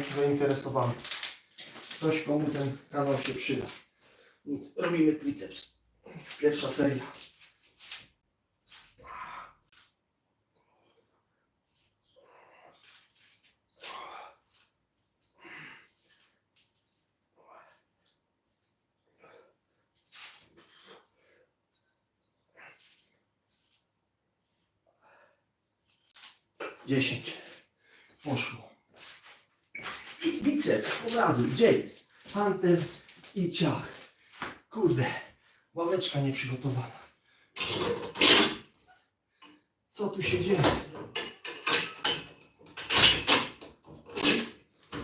zainteresowany. Ktoś komu ten kanał się przyda. Więc robimy triceps. Pierwsza seria. Dziesięć. Poszło. I biceps od razu. Gdzie jest? I ciach. Kurde. Ławeczka nieprzygotowana. Co tu się dzieje?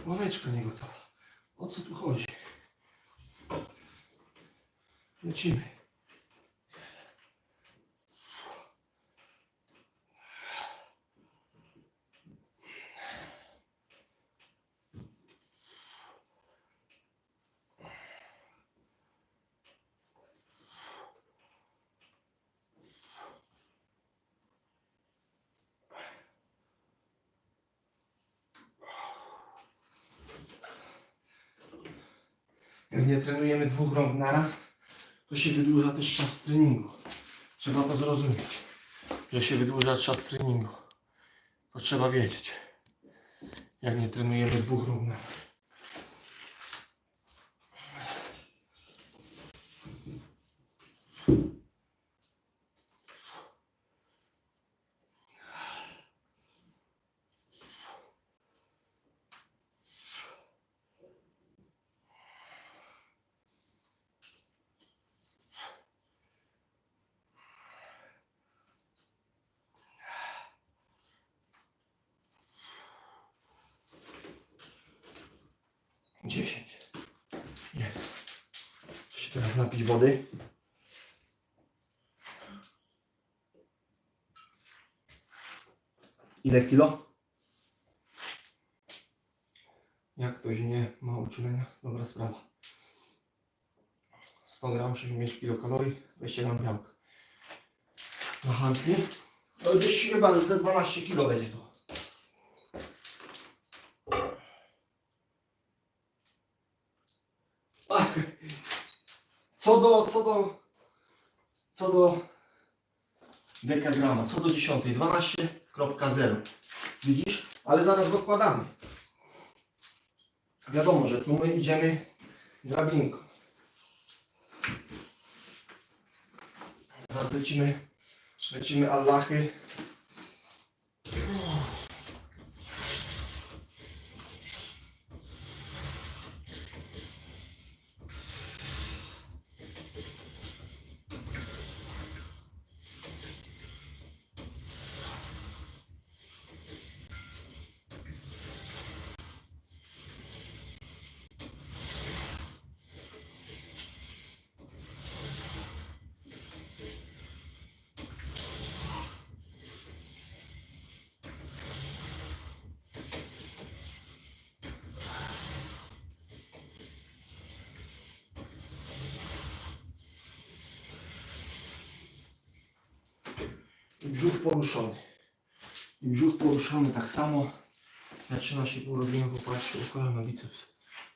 Ławeczka nie gotowa. O co tu chodzi? Lecimy. Jak nie trenujemy dwóch rąk naraz, to się wydłuża też czas treningu. Trzeba to zrozumieć, że się wydłuża czas treningu. To trzeba wiedzieć, jak nie trenujemy dwóch rąk naraz. Dziesięć. Jest. Chcę się teraz napić wody. Ile kilo? Jak ktoś nie ma uczulenia, dobra sprawa. 100 gram, 65 kilokalorii, 20 gram białka. Na handli. No gdzieś chyba ze 12 kilo będzie to. Co do, co do, co do dekagrama, co do dziesiątej, 12.0. Widzisz? Ale zaraz dokładamy. Wiadomo, że tu my idziemy drabinką. Teraz lecimy, lecimy Allahy. I brzuch poruszony. I brzuch poruszony tak samo. Zaczyna się porobimy, popatrzcie, u kolana biceps.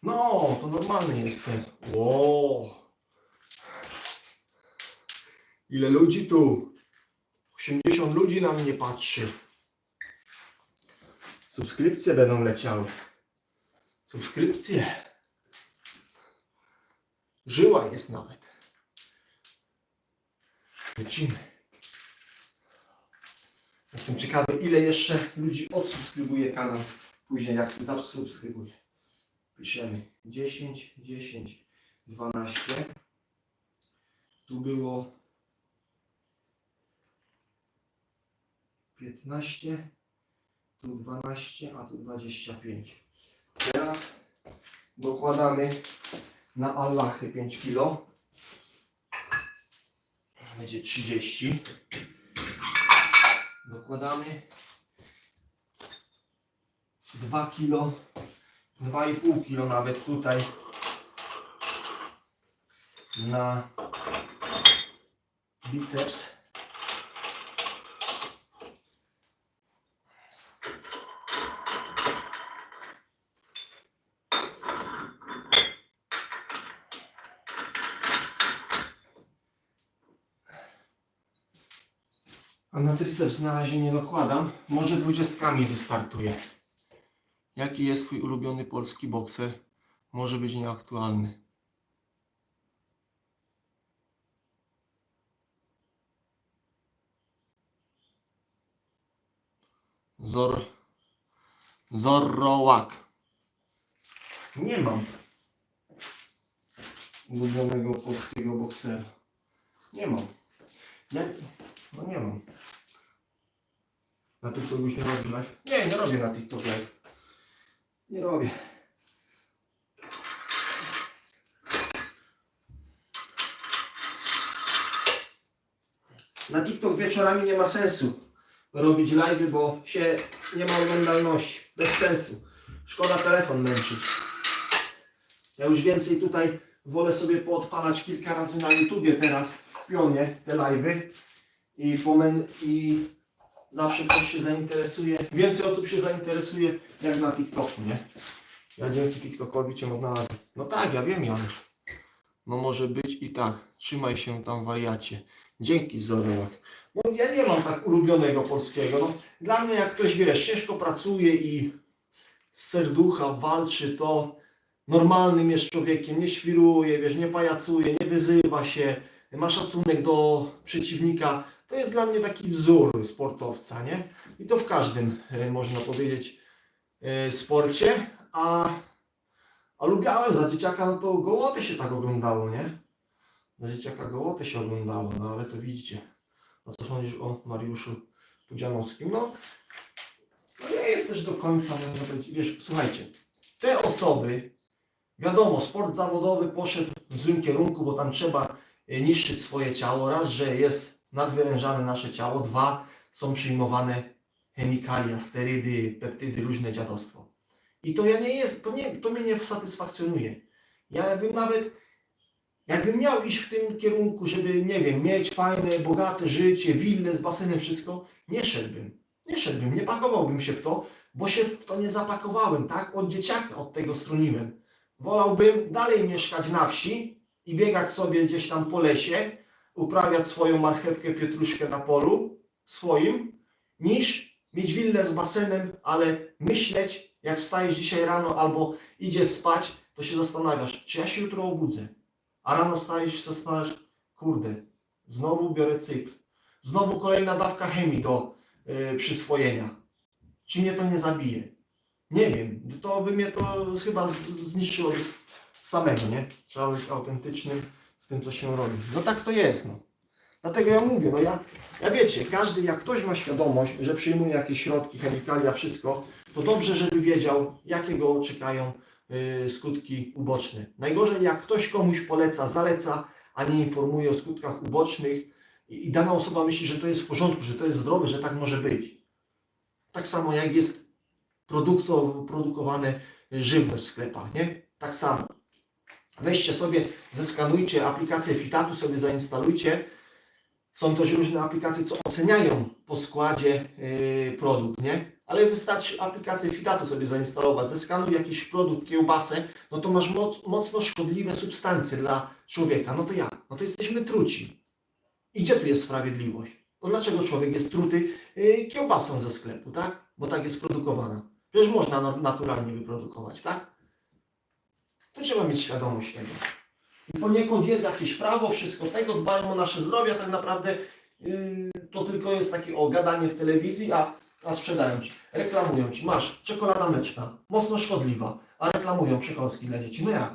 No, to normalny jest ten. Wow. Ile ludzi tu? 80 ludzi na mnie patrzy. Subskrypcje będą leciały. Subskrypcje. Żyła jest nawet. Lecimy. Jestem ciekawy, ile jeszcze ludzi odsubskrybuje kanał później, jak zasubskrybuje. Piszemy 10, 10, 12. Tu było 15, tu 12, a tu 25. Teraz dokładamy na Allahy 5 kg. Będzie 30 dokładamy 2 kilo, 2,5 kilo nawet tutaj na biceps. A na triceps na razie nie dokładam. Może dwudziestkami wystartuje. Jaki jest twój ulubiony polski bokser? Może być nieaktualny. Zor... Zorrołak. Nie mam ulubionego polskiego boksera. Nie mam. Nie, no nie mam. Na TikToku już nie robisz live? Nie, nie robię na TikTok live. Nie robię. Na TikTok wieczorami nie ma sensu robić live, bo się nie ma oglądalności. Bez sensu. Szkoda telefon męczyć. Ja już więcej tutaj wolę sobie poodpalać kilka razy na YouTubie teraz w pionie te live'y i, pomen- i zawsze ktoś się zainteresuje, więcej osób się zainteresuje jak na TikToku, nie? Ja dzięki TikTokowi Cię odnalazłem. No tak, ja wiem Janusz. No może być i tak. Trzymaj się tam wariacie. Dzięki Zorołak. No ja nie mam tak ulubionego polskiego. No, dla mnie jak ktoś, wiesz, ciężko pracuje i z serducha walczy, to normalnym jest człowiekiem, nie świruje, wiesz, nie pajacuje, nie wyzywa się, ma szacunek do przeciwnika. To jest dla mnie taki wzór sportowca, nie? I to w każdym, e, można powiedzieć, e, sporcie. A, a lubiałem za dzieciaka, no to gołoty się tak oglądało, nie? Za dzieciaka gołoty się oglądało, no ale to widzicie. A co sądzisz o Mariuszu Pudzianowskim? No, no nie jest też do końca, można powiedzieć, wiesz, słuchajcie, te osoby, wiadomo, sport zawodowy poszedł w złym kierunku, bo tam trzeba e, niszczyć swoje ciało. Raz, że jest nadwyrężane nasze ciało, dwa, są przyjmowane chemikalia, sterydy, peptydy, różne dziadostwo. I to ja nie jest, to, nie, to mnie nie satysfakcjonuje. Ja bym nawet, jakbym miał iść w tym kierunku, żeby, nie wiem, mieć fajne, bogate życie, willę z basenem, wszystko, nie szedłbym. Nie szedłbym, nie pakowałbym się w to, bo się w to nie zapakowałem, tak? Od dzieciaka od tego stroniłem. Wolałbym dalej mieszkać na wsi i biegać sobie gdzieś tam po lesie, uprawiać swoją marchewkę, pietruszkę na polu swoim, niż mieć willę z basenem, ale myśleć, jak wstajesz dzisiaj rano albo idziesz spać, to się zastanawiasz, czy ja się jutro obudzę. A rano wstajesz i zastanawiasz, kurde, znowu biorę cykl. Znowu kolejna dawka chemii do y, przyswojenia. Czy mnie to nie zabije? Nie wiem, to by mnie to chyba zniszczyło samego, nie? Trzeba być autentycznym w tym, co się robi. No tak to jest, no. Dlatego ja mówię, no ja, ja wiecie, każdy, jak ktoś ma świadomość, że przyjmuje jakieś środki, chemikalia, wszystko, to dobrze, żeby wiedział, jakie go czekają y, skutki uboczne. Najgorzej, jak ktoś komuś poleca, zaleca, a nie informuje o skutkach ubocznych i, i dana osoba myśli, że to jest w porządku, że to jest zdrowe, że tak może być. Tak samo jak jest produkto, produkowane żywność w sklepach, nie? Tak samo. Weźcie sobie, zeskanujcie aplikację Fitatu, sobie zainstalujcie. Są też różne aplikacje, co oceniają po składzie yy, produkt, nie? Ale wystarczy aplikację Fitatu sobie zainstalować, zeskanuj jakiś produkt, kiełbasę, no to masz moc, mocno szkodliwe substancje dla człowieka. No to jak? No to jesteśmy truci. I gdzie tu jest sprawiedliwość? No dlaczego człowiek jest truty yy, kiełbasą ze sklepu, tak? Bo tak jest produkowana. Przecież można na- naturalnie wyprodukować, tak? To trzeba mieć świadomość tego. I poniekąd jest jakieś prawo, wszystko tego, dbają o nasze zdrowie, a tak naprawdę yy, to tylko jest takie o gadanie w telewizji, a, a sprzedają ci, reklamują ci. Masz czekolada mleczna, mocno szkodliwa, a reklamują przekąski dla dzieci. No jak?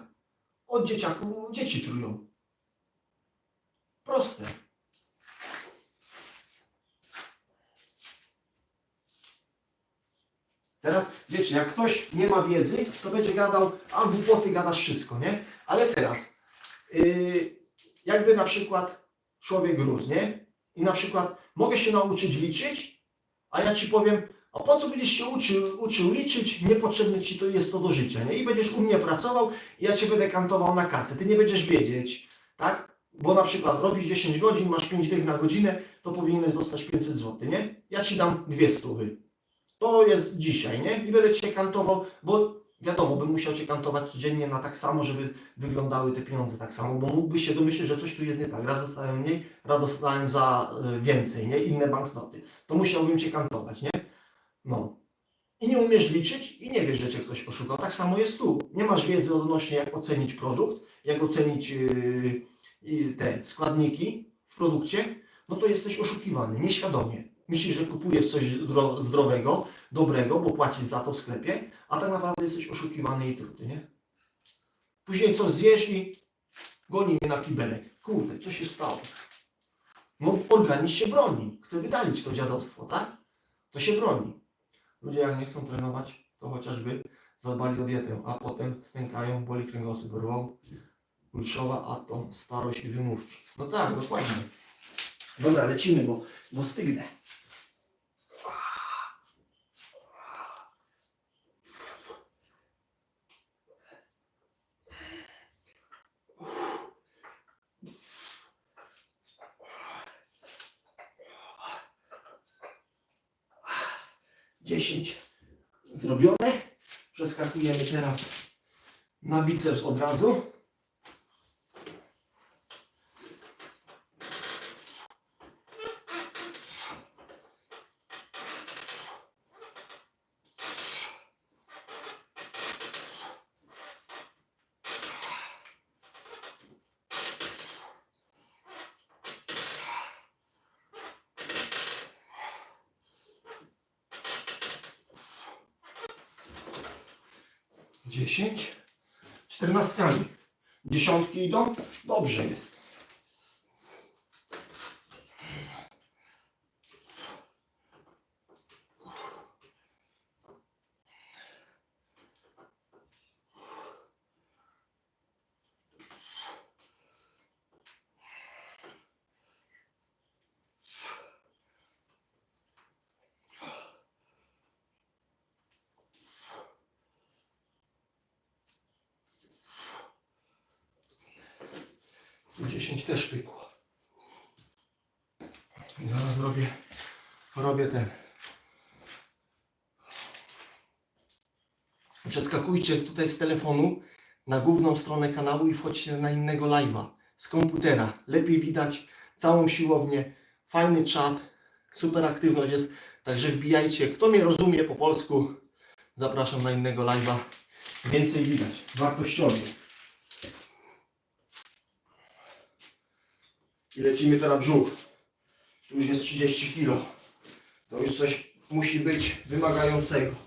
Od dzieciaków dzieci trują. Proste. Teraz, wiecie, jak ktoś nie ma wiedzy, to będzie gadał, a głupoty gadasz wszystko, nie? Ale teraz, yy, jakby na przykład człowiek rósł, nie? I na przykład mogę się nauczyć liczyć, a ja ci powiem, a po co będziesz się uczył, uczył liczyć, niepotrzebne ci to jest to do życia, nie? I będziesz u mnie pracował i ja cię będę kantował na kasę. Ty nie będziesz wiedzieć, tak? Bo na przykład robisz 10 godzin, masz 5 dych na godzinę, to powinieneś dostać 500 zł, nie? Ja ci dam dwie stówy. To jest dzisiaj, nie? I będę cię kantował, bo Wiadomo, bym musiał Cię kantować codziennie na tak samo, żeby wyglądały te pieniądze tak samo, bo mógłbyś się domyślić, że coś tu jest nie tak. Raz dostałem mniej, raz dostałem za y, więcej, nie? Inne banknoty. To musiałbym Cię kantować, nie? No. I nie umiesz liczyć i nie wiesz, że Cię ktoś oszukał. Tak samo jest tu. Nie masz wiedzy odnośnie jak ocenić produkt, jak ocenić yy, te składniki w produkcie, no to jesteś oszukiwany, nieświadomie. Myślisz, że kupujesz coś zdro- zdrowego, dobrego, bo płacisz za to w sklepie, a tak naprawdę jesteś oszukiwany i truty, nie? Później coś zjesz i goni mnie na kibelek. Kurde, co się stało? No organizm się broni. Chce wydalić to dziadostwo, tak? To się broni. Ludzie jak nie chcą trenować, to chociażby zadbali o dietę, a potem stękają, boli kręgosłup, rwał, kulszowa, atom, starość i wymówki. No tak, dokładnie. Dobra, lecimy, bo, bo stygnę. Dziesięć zrobione. Przeskakujemy teraz na biceps od razu. Dziesięć. Czternastkami. Dziesiątki idą. Dobrze jest. Tu 10 też pykło. I zaraz robię, robię ten. Przeskakujcie tutaj z telefonu na główną stronę kanału i wchodźcie na innego live'a z komputera. Lepiej widać całą siłownię, fajny czat, super aktywność jest. Także wbijajcie. Kto mnie rozumie po polsku, zapraszam na innego live'a. Więcej widać, wartościowie. I lecimy teraz brzuch. Tu już jest 30 kg. To już coś musi być wymagającego.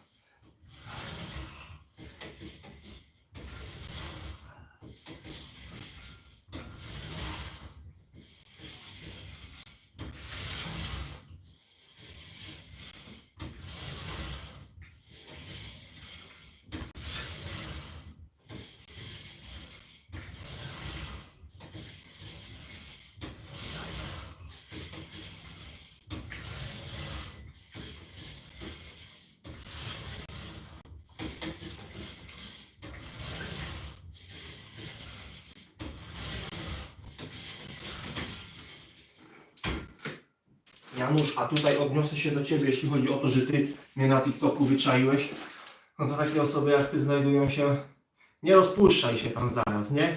Janusz, a tutaj odniosę się do Ciebie, jeśli chodzi o to, że Ty mnie na TikToku wyczaiłeś. No to takie osoby jak Ty znajdują się, nie rozpuszczaj się tam zaraz, nie?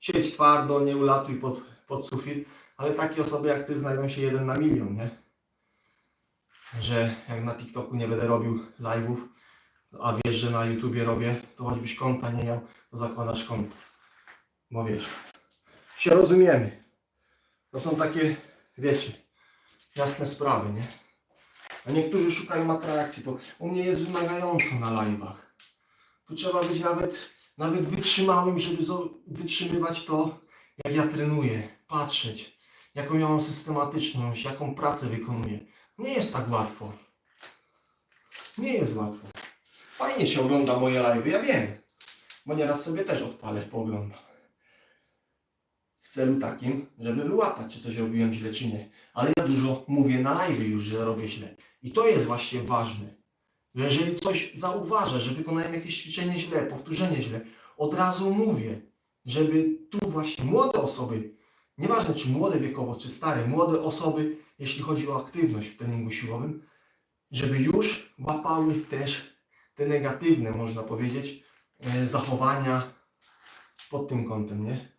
Siedź twardo, nie ulatuj pod, pod sufit, ale takie osoby jak Ty znajdą się jeden na milion, nie? Że jak na TikToku nie będę robił live'ów, a wiesz, że na YouTubie robię, to choćbyś konta nie miał, to zakładasz konto. Bo wiesz, się rozumiemy. To są takie, wiecie, jasne sprawy, nie? A niektórzy szukają atrakcji, to u mnie jest wymagająco na live'ach. Tu trzeba być nawet, nawet wytrzymałym, żeby wytrzymywać to, jak ja trenuję, patrzeć, jaką ja mam systematyczność, jaką pracę wykonuję. Nie jest tak łatwo. Nie jest łatwo. Fajnie się ogląda moje live'y, ja wiem. Bo nieraz sobie też odpalę, pooglądam. Celu takim, żeby wyłapać, czy coś robiłem źle, czy nie. Ale ja dużo mówię na live już, że robię źle. I to jest właśnie ważne. Że jeżeli coś zauważę, że wykonałem jakieś ćwiczenie źle, powtórzenie źle, od razu mówię, żeby tu właśnie młode osoby, nieważne czy młode wiekowo, czy stare, młode osoby, jeśli chodzi o aktywność w treningu siłowym, żeby już łapały też te negatywne, można powiedzieć, e, zachowania pod tym kątem, nie?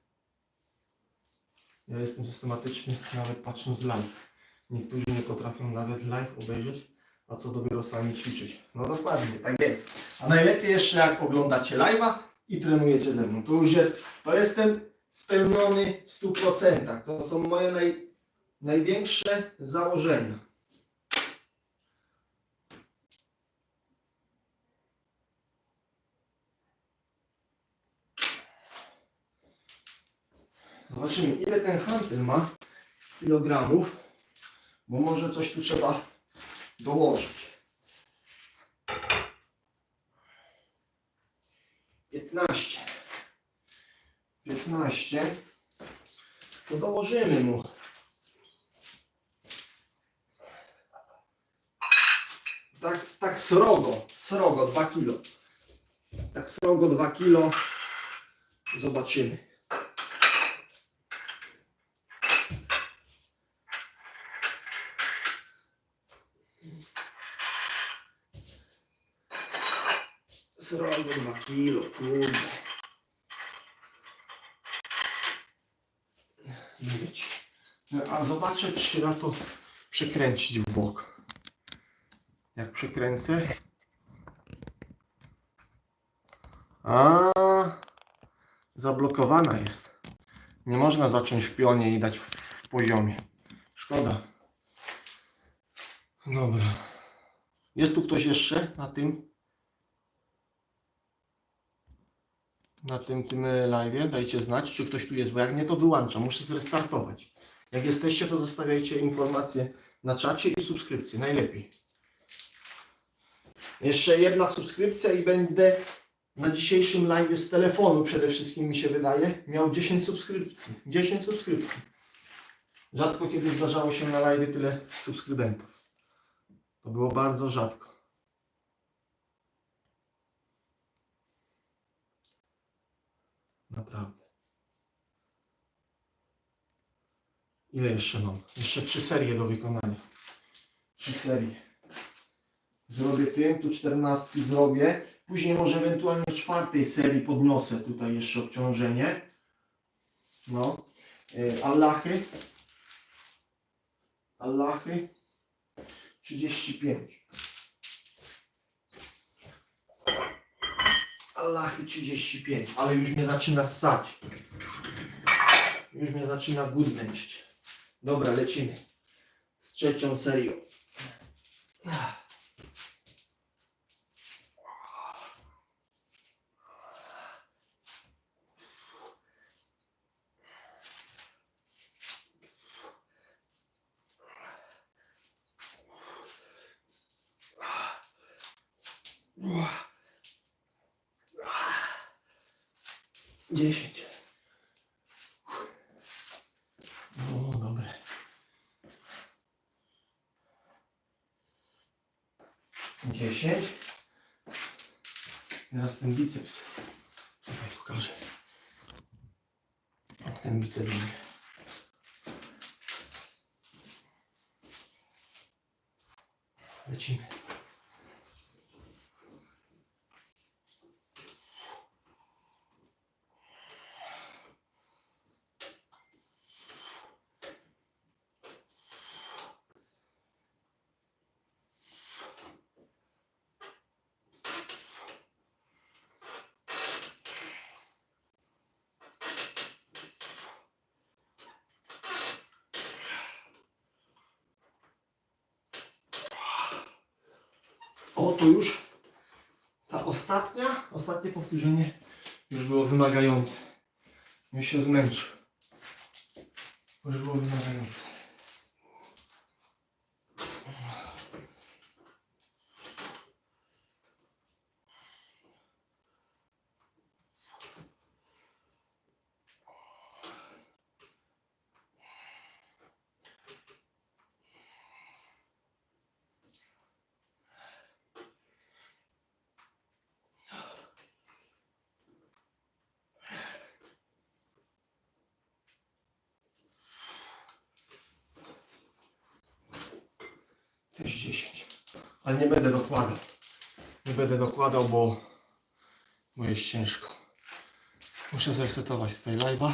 Ja jestem systematyczny, nawet patrząc live. Niektórzy nie potrafią nawet live obejrzeć, a co dopiero sami ćwiczyć. No dokładnie, tak jest. A najlepiej jeszcze jak oglądacie live'a i trenujecie ze mną. To już jest, to jestem spełniony w 100%. To są moje naj, największe założenia. Zobaczymy, ile ten hantel ma kilogramów, bo może coś tu trzeba dołożyć. 15. 15. To dołożymy mu. Tak, tak srogo, srogo 2 kilo. Tak srogo 2 kilo. Zobaczymy. Srogo 2 kilo, kurde. No, A zobaczę, czy się da to przekręcić w bok. Jak przekręcę. A zablokowana jest. Nie można zacząć w pionie i dać w poziomie. Szkoda. Dobra. Jest tu ktoś jeszcze na tym? Na tym, tym live? Dajcie znać, czy ktoś tu jest, bo jak nie, to wyłączam. Muszę zrestartować. Jak jesteście, to zostawiajcie informacje na czacie i subskrypcję. Najlepiej. Jeszcze jedna subskrypcja i będę na dzisiejszym live z telefonu przede wszystkim mi się wydaje miał 10 subskrypcji. 10 subskrypcji. Rzadko kiedy zdarzało się na live tyle subskrybentów. To było bardzo rzadko. Naprawdę. Ile jeszcze mam? Jeszcze trzy serie do wykonania. Trzy serie. Zrobię tym, tu czternastki zrobię. Później może ewentualnie w czwartej serii podniosę tutaj jeszcze obciążenie. No. E, Allachy. Allachy. 35. Alachy 35, ale już mnie zaczyna ssać. Już mnie zaczyna głód. Dobra, lecimy. Z trzecią serią. Wow. 10. Ну, добре. Десять. Раз там біцепс. To już ta ostatnia, ostatnie powtórzenie już było wymagające. Już się zmęczył. Już było wymagające. Też 10. Ale nie będę dokładał. Nie będę dokładał, bo, bo jest ciężko. Muszę zresetować tutaj live'a.